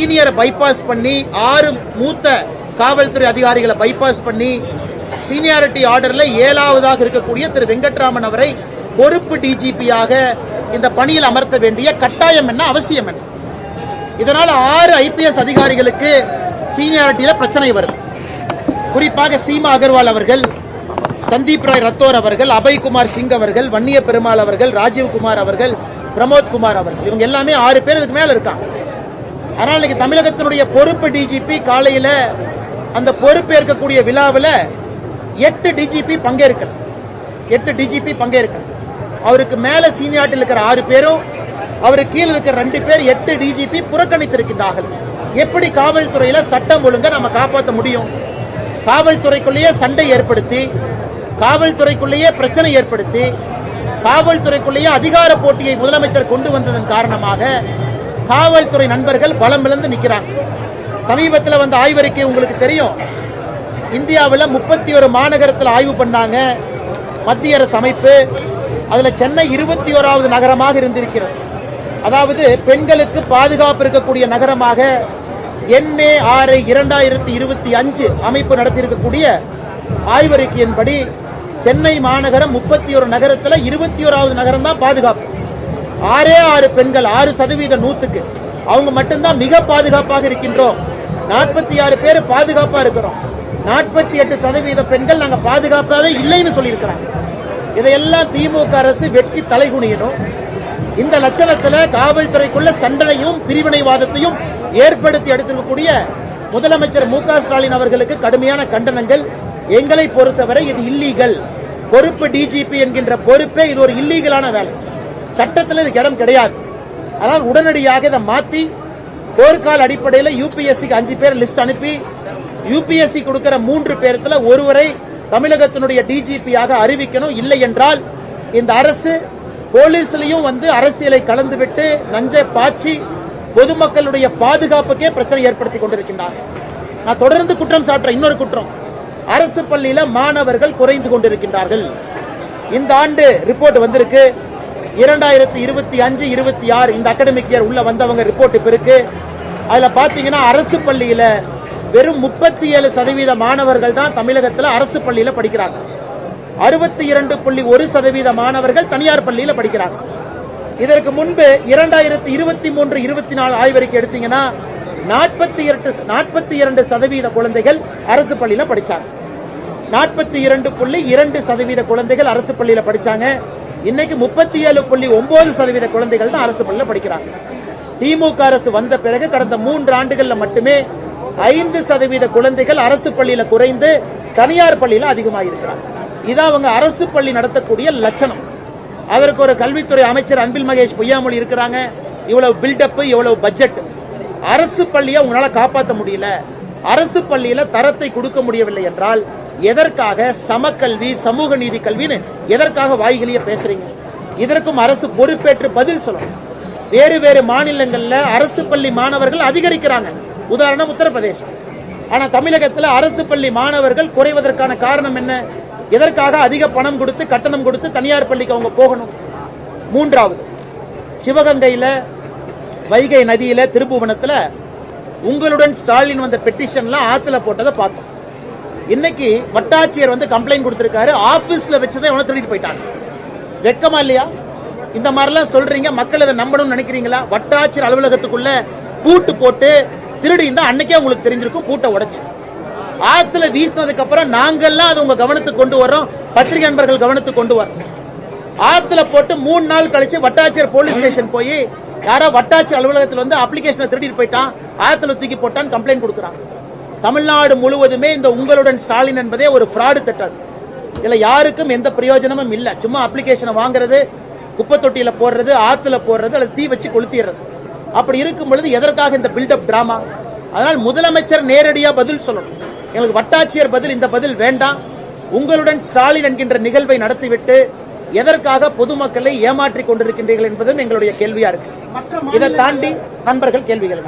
சீனியரை bypass பண்ணி ஆறு மூத்த காவல்துறை அதிகாரிகளை பைபாஸ் பண்ணி சீனியாரிட்டி ஆர்டர்ல ஏழாவதாக இருக்கக்கூடிய திரு வெங்கட்ராமன் அவரை பொறுப்பு டிஜிபியாக இந்த பணியில் அமர்த்த வேண்டிய கட்டாயம் என்ன அவசியம் என்ன? இதனால் ஆறு ஐபிஎஸ் அதிகாரிகளுக்கு சீனியாரிட்டியில பிரச்சனை வருது. குறிப்பாக சீமா அகர்வால் அவர்கள் சந்தீப் ராய் ரத்தோர் அவர்கள் அபய்குமார் சிங் அவர்கள் வன்னிய பெருமாள் அவர்கள் ராஜீவ்குமார் அவர்கள் பிரமோத் குமார் அவர்கள் இவங்க எல்லாமே ஆறு பேர் இதுக்கு மேல இருக்காங்க. ஆனால் இன்னைக்கு தமிழகத்தினுடைய பொறுப்பு டிஜிபி காலையில அந்த பொறுப்பேற்கக்கூடிய விழாவில் எட்டு டிஜிபி பங்கேற்கல. எட்டு டிஜிபி பங்கேற்கல. அவருக்கு மேல சீனியாட்டில் இருக்கிற ஆறு பேரும் அவருக்கு கீழே இருக்கிற ரெண்டு பேர் எட்டு டிஜிபி புறக்கணித்திருக்கின்றார்கள். எப்படி காவல்துறையில சட்டம் ஒழுங்கை நம்ம காப்பாற்ற முடியும்? காவல்துறைக்குள்ளேயே சண்டை ஏற்படுத்தி காவல்துறைக்குள்ளேயே பிரச்சனை ஏற்படுத்தி காவல்துறைக்குள்ளேயே அதிகார போட்டியை முதலமைச்சர் கொண்டு வந்ததன் காரணமாக காவல்துறை நண்பர்கள் பலம் இழந்து நிற்கிறாங்க சமீபத்தில் வந்த ஆய்வறிக்கை உங்களுக்கு தெரியும். இந்தியாவில் முப்பத்தி ஒரு மாநகரத்தில் ஆய்வு பண்ணாங்க. மத்திய அரசு அமைப்பு. அதில் சென்னை இருபத்தி ஓராவது நகரமாக இருந்திருக்கிறது. அதாவது பெண்களுக்கு பாதுகாப்பு இருக்கக்கூடிய நகரமாக என்ஏ ஆறு இரண்டாயிரத்தி இருபத்தி அஞ்சு அமைப்பு நடத்தியிருக்கக்கூடிய ஆய்வறிக்கையின்படி சென்னை மாநகரம் முப்பத்தி ஒரு நகரத்தில் இருபத்தி ஓராவது நகரம் தான் பாதுகாப்பு. ஆறே ஆறு பெண்கள் ஆறு சதவீத நூத்துக்கு. அவங்க மட்டும்தான் மிக பாதுகாப்பாக இருக்கின்றோம். நாற்பத்தி ஆறு பேர் பாதுகாப்பா இருக்கிறோம். நாற்பத்தி எட்டு சதவீத பெண்கள் நாங்க பாதுகாப்பாவே இல்லைன்னு சொல்லியிருக்கிறாங்க. இதையெல்லாம் திமுக அரசு வெட்கி தலைகுனியணும் இந்த லட்சணத்துல காவல்துறைக்குள்ள சண்டனையும் பிரிவினைவாதத்தையும் ஏற்படுத்தி எடுத்திருக்கக்கூடிய முதலமைச்சர் மு ஸ்டாலின் அவர்களுக்கு கடுமையான கண்டனங்கள். எங்களை பொறுத்தவரை இது இல்லீகல் பொறுப்பு டிஜிபி என்கின்ற பொறுப்பே இது ஒரு இல்லீகலான வேலை. சட்டத்தில் இதுக்கு இடம் கிடையாது. அதனால் உடனடியாக இதை மாற்றி போர்க்கால அடிப்படையில் யூபிஎஸ்சிக்கு அஞ்சு பேர் லிஸ்ட் அனுப்பி யூபிஎஸ்சி கொடுக்கிற மூன்று பேர்த்தில் ஒருவரை தமிழகத்தினுடைய டிஜிபியாக அறிவிக்கணும். இல்லை என்றால் இந்த அரசு போலீஸ்லையும் வந்து அரசியலை கலந்துவிட்டு நஞ்சை பாய்ச்சி பொதுமக்களுடைய பாதுகாப்புக்கே பிரச்சனை ஏற்படுத்தி கொண்டிருக்கின்றார். நான் தொடர்ந்து குற்றம் சாட்டுறேன். இன்னொரு குற்றம். அரசு பள்ளியில மாணவர்கள் குறைந்து கொண்டிருக்கின்றார்கள். இந்த ஆண்டு ரிப்போர்ட் வந்திருக்கு. இரண்டாயிரத்தி இருபத்தி அஞ்சு இருபத்தி ஆறு இந்த அகாடமிக் இயர் உள்ள வந்தவங்க ரிப்போர்ட் இப்ப இருக்கு. அதுல பாத்தீங்கன்னா அரசு பள்ளியில வெறும் முப்பத்தி ஏழு சதவீத மாணவர்கள் தான் தமிழகத்தில் அரசு பள்ளியில படிக்கிறாங்க. அறுபத்தி இரண்டு புள்ளி ஒரு சதவீத மாணவர்கள் தனியார் பள்ளியில படிக்கிறாங்க. இதற்கு முன்பு இரண்டாயிரத்தி இருபத்தி மூன்று இருபத்தி நாலு ஆய்வறிக்கை எடுத்தீங்கன்னா நாற்பத்தி இரண்டு நாற்பத்தி இரண்டு சதவீத குழந்தைகள் அரசு பள்ளியில படிச்சாங்க. நாற்பத்தி இரண்டு புள்ளி இரண்டு சதவீத குழந்தைகள் அரசு பள்ளியில படிச்சாங்க. இன்னைக்கு முப்பத்தி ஏழு புள்ளி ஒன்பது சதவீத குழந்தைகள் தான் அரசு பள்ளியில் படிக்கிறாங்க. திமுக அரசு வந்த பிறகு கடந்த மூன்று ஆண்டுகள்ல மட்டுமே ஐந்து சதவீத குழந்தைகள் அரசு பள்ளியில குறைந்து தனியார் பள்ளியில அதிகமாக இருக்கிறாங்க. இதான் அவங்க அரசு பள்ளி நடத்தக்கூடிய லட்சணம். அதற்கு ஒரு கல்வித்துறை அமைச்சர் அன்பில் மகேஷ் பொய்யாமொழி இருக்கிறாங்க. இவ்வளவு பில்டப் இவ்வளவு பட்ஜெட் அரசு பள்ளியை உங்களால காப்பாற்ற முடியல. அரசு பள்ளியில தரத்தை கொடுக்க முடியவில்லை என்றால் எதற்காக சமக்கல்வி சமூக நீதி கல்வின்னு எதற்காக வாய்களையே பேசுறீங்க? இதற்கும் அரசு பொறுப்பேற்று பதில் சொல்லணும். வேறு வேறு மாநிலங்கள்ல அரசு பள்ளி மாணவர்கள் அதிகரிக்கிறாங்க. உதாரணம் உத்தரப்பிரதேசம். ஆனா தமிழகத்தில் அரசு பள்ளி மாணவர்கள் குறைவதற்கான காரணம் என்ன? எதற்காக அதிக பணம் கொடுத்து கட்டணம் கொடுத்து தனியார் பள்ளிக்கு அவங்க போகணும்? மூன்றாவது சிவகங்கையில வைகை நதியில திருப்புவனத்துல உங்களுடன் ஸ்டாலின் வந்த பெட்டிஷன்லாம் ஆத்துல போட்டதை பார்த்தோம். இன்னைக்கு வட்டாட்சியர் வந்து கம்ப்ளைண்ட் கொடுத்திருக்காரு. ஆபீஸ்ல வச்சதை இவனை திருடிட்டு போயிட்டாங்க. வெட்கமா இல்லையா? இந்த மாதிரிலாம் சொல்றீங்க. மக்கள் இதை நம்பணும்னு நினைக்கிறீங்களா? வட்டாட்சியர் அலுவலகத்துக்குள்ள பூட்டு போட்டு திருடி இருந்தா அன்னைக்கே உங்களுக்கு தெரிஞ்சிருக்கும். பூட்டை உடைச்சு. ஆத்துல வீசினதுக்கு அப்புறம் நாங்கெல்லாம் அது உங்க கவனத்துக்கு கொண்டு வர்றோம். பத்திரிகை நண்பர்கள் கவனத்துக்கு கொண்டு வரோம் ஆத்துல போட்டு மூணு நாள் கழிச்சு வட்டாட்சியர் போலீஸ் ஸ்டேஷன் போய் யாரோ வட்டாட்சியர் அலுவலகத்தில் வந்து அப்ளிகேஷனை திருடிட்டு போயிட்டான். ஆத்துல தூக்கி போட்டான்னு கம்ப்ளைண்ட் கொடுக்குறாங்க. தமிழ்நாடு முழுவதுமே இந்த உங்களுடன் ஸ்டாலின் என்பதே ஒரு ஃப்ராடு திட்டம். இதுல யாருக்கும் எந்த பிரயோஜனமும் இல்ல. சும்மா அப்ளிகேஷனை வாங்குறது குப்பை தொட்டியில போடுறது ஆத்துல போடுறது அல்லது தீ வச்சு கொளுத்திடுறது. அப்படி இருக்கும் பொழுது எதற்காக இந்த பில்டப் டிராமா அதனால் முதலமைச்சர் நேரடியா பதில் சொல்லணும். எங்களுக்கு வட்டாட்சியர் பதில் இந்த பதில் வேண்டாம். உங்களுடன் ஸ்டாலின் என்கின்ற நிகழ்வை நடத்திவிட்டு எதற்காக பொதுமக்களை ஏமாற்றிக் கொண்டிருக்கின்றீர்கள் என்பதும் எங்களுடைய கேள்வியா இருக்கு. இதை தாண்டி நண்பர்கள் கேள்விகள்.